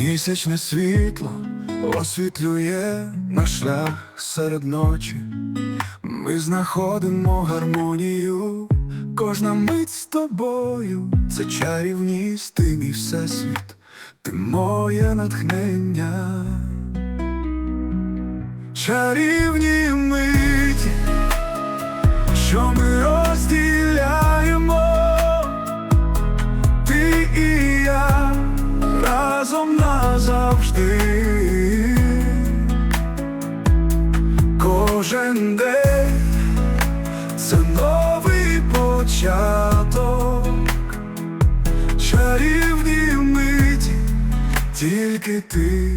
Місячне світло освітлює наш шлях серед ночі. Ми знаходимо гармонію, кожна мить з тобою, це чарівність, ти мій всесвіт, ти моє натхнення. Чарівні миті, що ми розділяємо, назавжди. Кожен день це новий початок, чарівні миті, тільки ти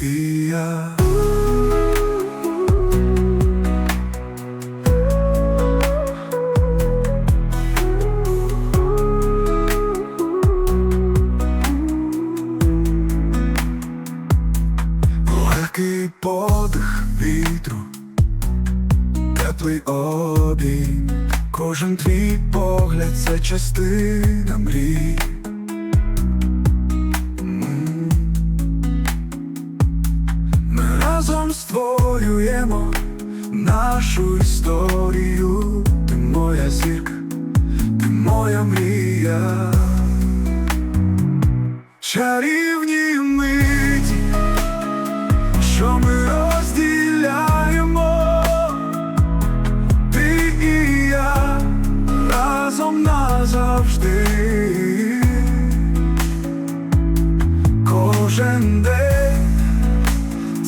і я. Легкий подих вітру, теплий обійм, кожен твій погляд це частина мрій. Ми разом створюємо нашу історію. Ти моя зірка, ти моя мрія. Чарівні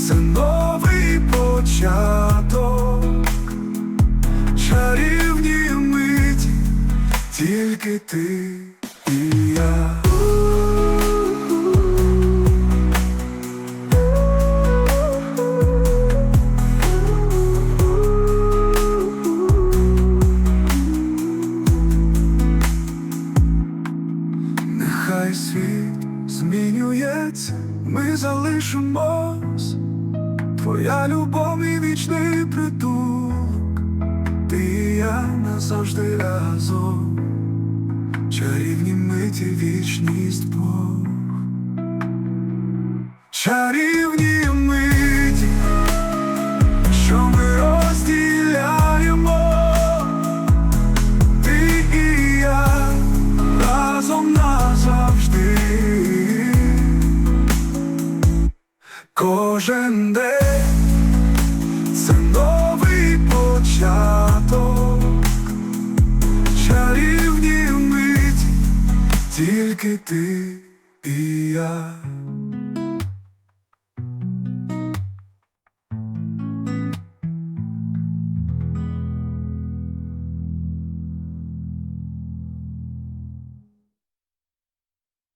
це новий початок, чарівні миті, тільки ти і я. Нехай світ змінюється, ми залишимось, твоя любов і вічний притулок, ти і я назавжди разом, чарівні миті вічність Бог. Чарівні миті, що ми розділяємо, ти і я разом назавжди. Кожен день тільки ти і я.